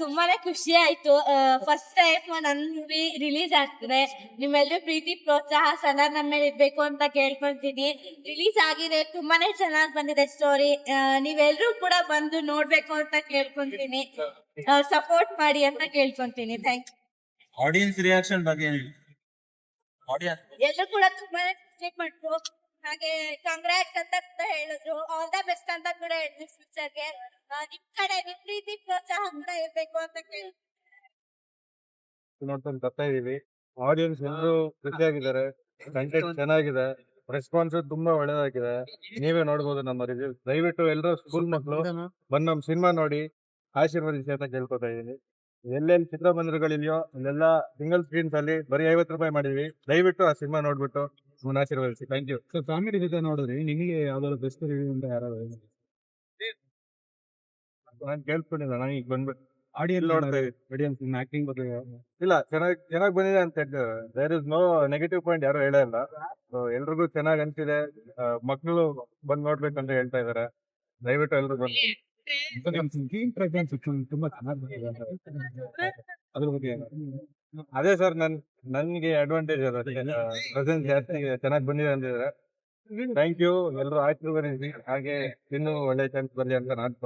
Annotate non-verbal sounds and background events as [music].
ತುಂಬಾನೇ ಖುಷಿ ಆಯ್ತು. ಫಸ್ಟ್ ಟೈಮ್ ನನ್ ಮೂವಿ ರಿಲೀಸ್ ಆಗ್ತಿದೆ. ನಿಮ್ಮೆಲ್ಲರೂ ಪ್ರೀತಿ ಪ್ರೋತ್ಸಾಹ ಸದಾ ನಮ್ಮ ಮೇಲೆ ಇರ್ಬೇಕು ಅಂತ ಕೇಳ್ಕೊಂತೀನಿ ರಿಲೀಸ್ ಆಗಿದೆ ತುಂಬಾನೇ ಚೆನ್ನಾಗಿ ಬಂದಿದೆ ಸ್ಟೋರಿ ನೀವೆಲ್ಲರೂ ಕೂಡ ಬಂದು ನೋಡ್ಬೇಕು ಅಂತ ಕೇಳ್ಕೊಂತೀನಿ ಸಪೋರ್ಟ್ ಮಾಡಿ ಅಂತ ಕೇಳ್ಕೊಂತೀನಿ ಥ್ಯಾಂಕ್ ಆಡಿಯನ್ಸ್ ರಿಯಾಕ್ಷನ್ ಬಗ್ಗೆ ಎಲ್ಲರೂ ಕೂಡ ತುಂಬಾನೇ ಖುಷಿ ಪಟ್ರು ಹಾಗೆ ಕಂಗ್ರಾಟ್ಸ್ ಅಂತ ಕೂಡ ಹೇಳಿದ್ರು. ಆಲ್ ದ ಬೆಸ್ಟ್ ಅಂತ ಕೂಡ ಹೇಳಿದ್ರು ಫ್ಯೂಚರ್ಗೆ ನಿಮ್ ಕಡೆ ನಿಮ್ ರೀತಿ ಪ್ರೋತ್ಸಾಹ ಕೂಡ ಇರ್ಬೇಕು ಅಂತ ಕೇಳಿ ನೋಡ್ಕೊಂಡು ಬರ್ತಾ ಇದೀವಿ ಆಡಿಯನ್ಸ್ ಎಲ್ಲರೂ ಖುಷಿಯಾಗಿದ್ದಾರೆ ಕಂಟೆಂಟ್ [laughs] ಚೆನ್ನಾಗಿದೆ. ರೆಸ್ಪಾನ್ಸ್ ತುಂಬಾ ಒಳ್ಳೇದಾಗಿದೆ. ನೀವೇ ನೋಡ್ಬೋದು ನಮ್ಮ ರಿಸಲ್ಟ್ ದಯವಿಟ್ಟು ಎಲ್ಲರೂ ಸ್ಕೂಲ್ ಮಕ್ಕಳು ಬಂದ್ ನಮ್ ಸಿನಿಮಾ ನೋಡಿ ಆಶೀರ್ವದಿಸಿ ಅಂತ ಕೇಳ್ಕೊತಾ ಇದೀನಿ. ಎಲ್ಲೆಲ್ಲಿ ಚಿತ್ರಮಂದಿರಗಳಿದೆಯೋ ಅಲ್ಲೆಲ್ಲ ಸಿಂಗಲ್ ಸ್ಕ್ರೀನ್ಸ್ ಅಲ್ಲಿ ಬರೀ ಐವತ್ತು ರೂಪಾಯಿ ಮಾಡಿದ್ವಿ. ದಯವಿಟ್ಟು ಆ ಸಿನಿಮಾ ನೋಡ್ಬಿಟ್ಟು ನಿಮ್ಮನ್ನ ಆಶೀರ್ವದಿಸಿ. ಥ್ಯಾಂಕ್ ಯು ಸೊ ಫ್ಯಾಮಿಲಿ ಜೊತೆ ನೋಡಿದ್ರಿ ನಿಮಗೆ ಯಾವ್ದಾದ್ರು ಬೆಸ್ಟ್ ರಿವ್ಯೂ ಅಂತ ಯಾರು ನಾನು ಕೇಳ್ಕೊಂಡಿಲ್ಲ ನಾನು ಈಗ ಬಂದ್ಬಿಟ್ಟು ಆಡಿಯನ್ಸ್ ನೋಡ್ತಾ ಆಡಿಯನ್ಸ್ ಆಕ್ಟಿಂಗ್ ಬಗ್ಗೆ ಇಲ್ಲ ಚೆನ್ನಾಗಿ ಚೆನ್ನಾಗಿ ಬಂದಿದೆ ಅಂತ there is no negative point ಯಾರು ಹೇಳೇ ಇಲ್ಲ. ಸೊ ಎಲ್ರಿಗೂ ಚೆನ್ನಾಗಿ ಅನ್ಸಿದೆ. ಮಕ್ಕಳು ಬಂದ್ ಅಂತ ಹೇಳ್ತಾ ಇದಾರೆ ದಯವಿಟ್ಟು ಎಲ್ರು ಬಂದು ತುಂಬಾ ಚೆನ್ನಾಗಿ ಬಂದಿದೆ ಅದ್ರ ಬಗ್ಗೆ ಅದೇ ಸರ್ ನನ್ ನನ್ಗೆ ಅಡ್ವಾಂಟೇಜ್ ಅದ ಪ್ರೆಸೆನ್ಸ್ ಜಾಸ್ತಿ ಚೆನ್ನಾಗಿ ಬಂದಿದೆ ಅಂತಿದ್ರೆ ಥ್ಯಾಂಕ್ ಯು ಎಲ್ರು ಆಶೀರ್ವದಿಸಿ ಹಾಗೆ ಇನ್ನೂ ಒಳ್ಳೆ ಚಾನ್ಸ್ ಬರ್ಲಿ ಅಂತ ನಾನು